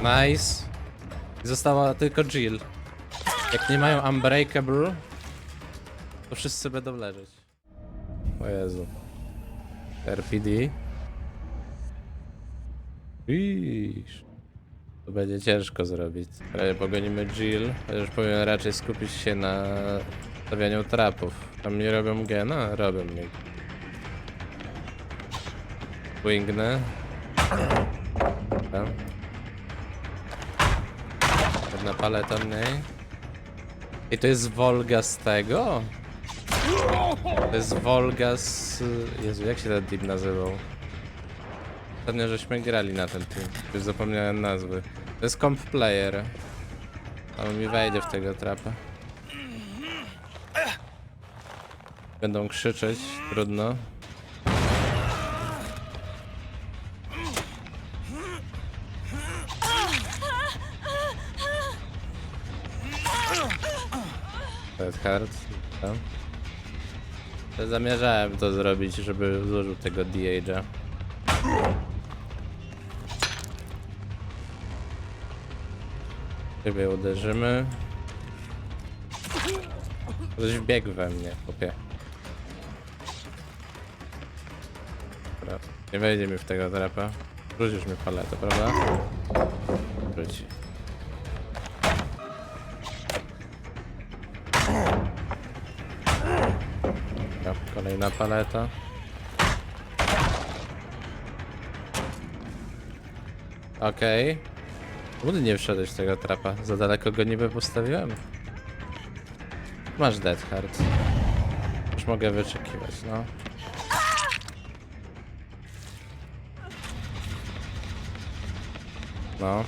Nice. Została tylko Jill. Jak nie mają Unbreakable, to wszyscy będą leżeć. O Jezu. RPD. Iż. To będzie ciężko zrobić. Ale pogonimy Jill, chociaż powinien raczej skupić się na stawianiu trapów. Tam nie robią gena? Robią mnie. Wingnę. Dobra. Jedna paleta mniej. I to jest Volga z tego? To jest Volga z... Jezu, jak się ten team nazywał? Ostatnio żeśmy grali na ten team. Już zapomniałem nazwy. To jest comp player. On mi wejdzie w tego trapa. Będą krzyczeć, trudno. No. To Zamierzałem to zrobić, żeby złożył tego DH-a. Ciebie uderzymy. Ktoś wbiegł we mnie, chłopie. Dobra, nie wejdzie mi w tego trapa. Rzucisz mi paletę, prawda? Rzuci. Kolejna paleta. Okej. Okay. nie wszedłeś tego trapa? Za daleko go niby postawiłem? Masz Dead Hard. Już mogę wyczekiwać, no. No.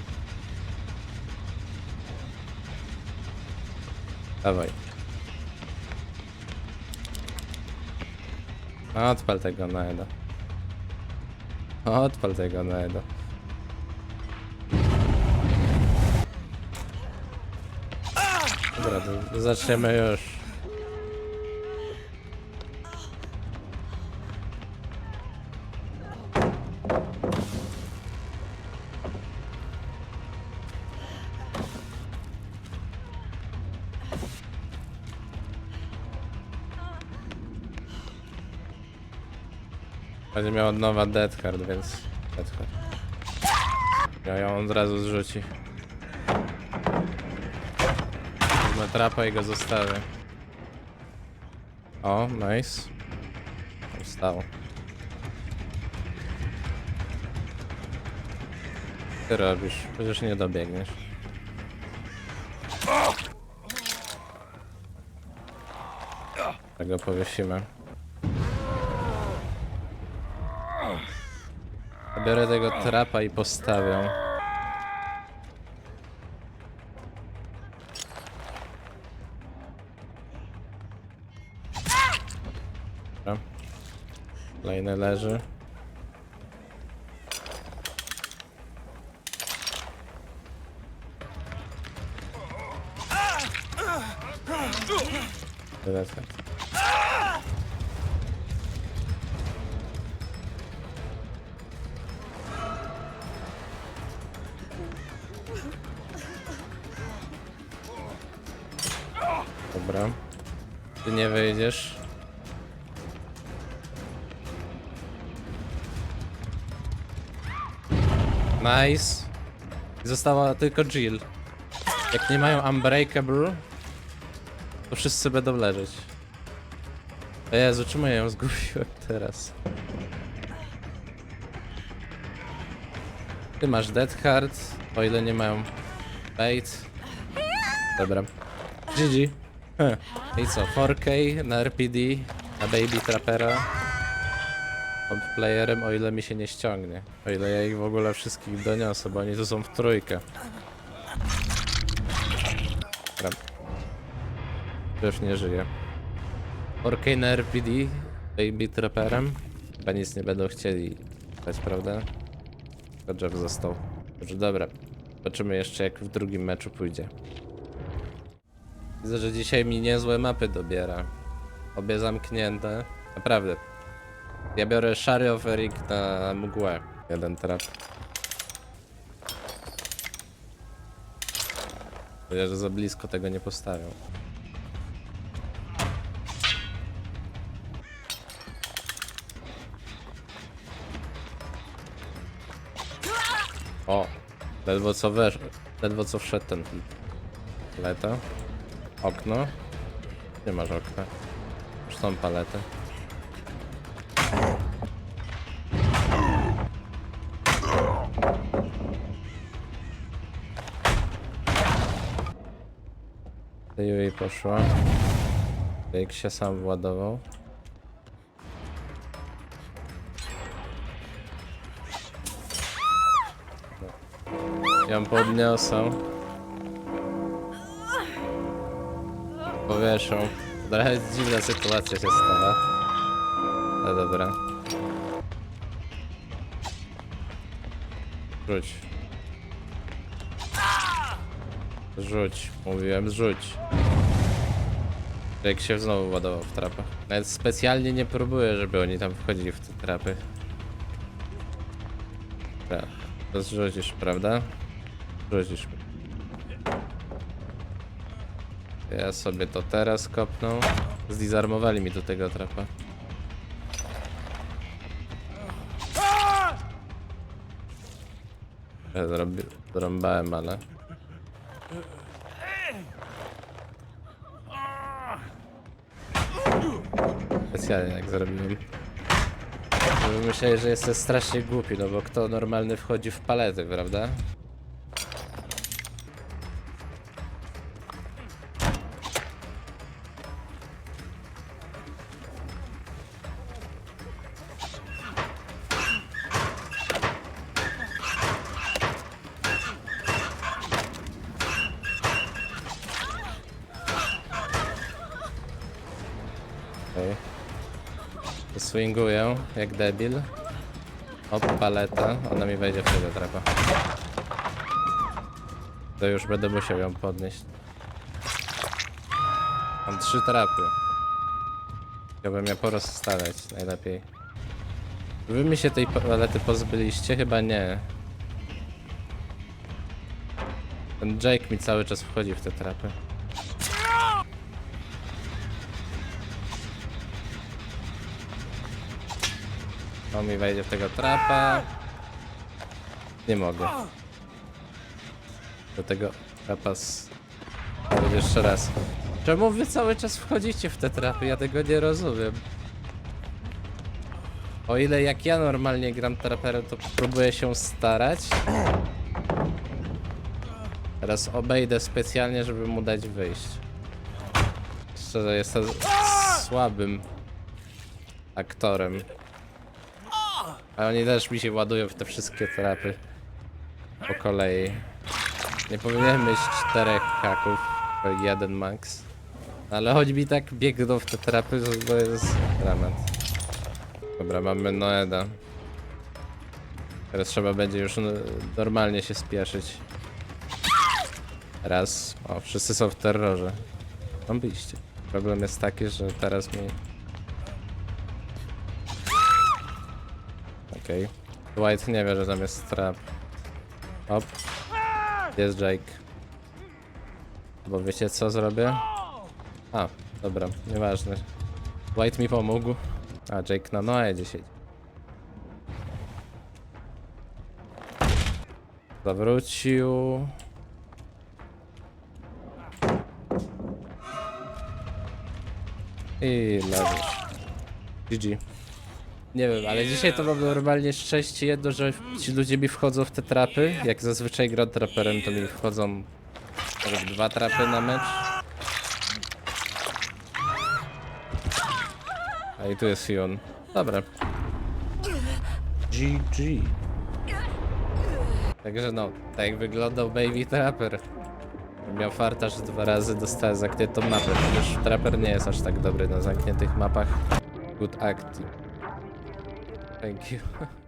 Dawaj. Odpal tego Naeda. Odpal tego Naeda. Dobra, to zaczniemy już. Będzie miał nowa Dead Card, więc Dead Card. Ja ją od razu zrzuci. Wezmę trapa i go zostawię. O, nice. Ustało. Ty robisz? Przecież nie dobiegniesz. Tego powiesimy. Biorę tego trapa i postawię. Kolejny leży. Tyle. Nie wyjdziesz. Nice. Została tylko Jill. Jak nie mają Unbreakable, to wszyscy będą leżeć. O Jezu, czemu ja ją zgubiłem teraz? Ty masz Dead Hard, o ile nie mają Bait. Dobra. GG. I co, 4K na RPD, na Baby Trappera. Pod playerem, o ile mi się nie ściągnie. O ile ja ich w ogóle wszystkich doniosę, bo oni tu są w trójkę. Dobra. Już nie żyje. 4K na RPD, Baby Trapperem. Chyba nic nie będą chcieli dać, prawda? Jeff został. Dobrze, dobra. Zobaczymy jeszcze jak w drugim meczu pójdzie. Widzę, że dzisiaj mi niezłe mapy dobiera. Obie zamknięte. Naprawdę. Ja biorę Shary of Eric na mgłę. Jeden trap. Tyle, że za blisko tego nie postawią. O! Ledwo co wesz... Ledwo co wszedł ten paleta. Okno. Nie masz okna. Już są palety. Yui poszła. Jak się sam władował. Ją podniosą. Powieszą. Trochę dziwna sytuacja się stała. No dobra. Rzuć. Rzuć. Mówiłem rzuć. Jak się znowu ładował w trapach. Nawet specjalnie nie próbuję, żeby oni tam wchodzili w te trapy. Tak. To zrzucisz, prawda? Rzucisz. Ja sobie to teraz kopnął. Zdizarmowali mi do tego trapa. Ja zrobi, zrąbałem, ale... Specjalnie jak zrobiłem. Myśleli, że jestem strasznie głupi, no bo kto normalny wchodzi w palety, prawda? Swinguję jak debil. Op, paleta. Ona mi wejdzie w tego trapa. To już będę musiał ją podnieść. Mam trzy trapy. Chciałbym je porozstawiać najlepiej. Wy mi się tej palety pozbyliście? Chyba nie. Ten Jake mi cały czas wchodzi w te trapy. On mi wejdzie w tego trapa. Nie mogę. Do tego trapa z... Jeszcze raz. Czemu wy cały czas wchodzicie w te trapy? Ja tego nie rozumiem. O ile jak ja normalnie gram traperem, to próbuję się starać. Teraz obejdę specjalnie, żeby mu dać wyjść. Szczerze, jestem słabym aktorem. A oni też mi się ładują w te wszystkie trapy. Po kolei. Nie powinienem mieć czterech haków, jeden max. Ale choć mi tak biegną w te trapy, że to jest dramat. Dobra, mamy Noeda. Teraz trzeba będzie już normalnie się spieszyć. Raz. O, wszyscy są w terrorze. Mam. Problem jest taki, że teraz mi Okej. White nie wie, że tam jest trap. Hop. Jest Jake. Bo wiecie co zrobię? A, dobra, nieważne. White mi pomógł. A, Jake na Noedzie siedzi. Zawrócił. I leżysz. GG. Nie wiem, ale dzisiaj to mam normalnie szczęście jedno, że ci ludzie mi wchodzą w te trapy. Jak zazwyczaj gram traperem, to mi wchodzą nawet dwa trapy na mecz. A i tu jest Fion. Dobra. GG. Także no, tak wyglądał Baby Trapper. Miał farta, że dwa razy dostałem zamkniętą mapę. Już Trapper nie jest aż tak dobry na zamkniętych mapach. Good acting. Thank you.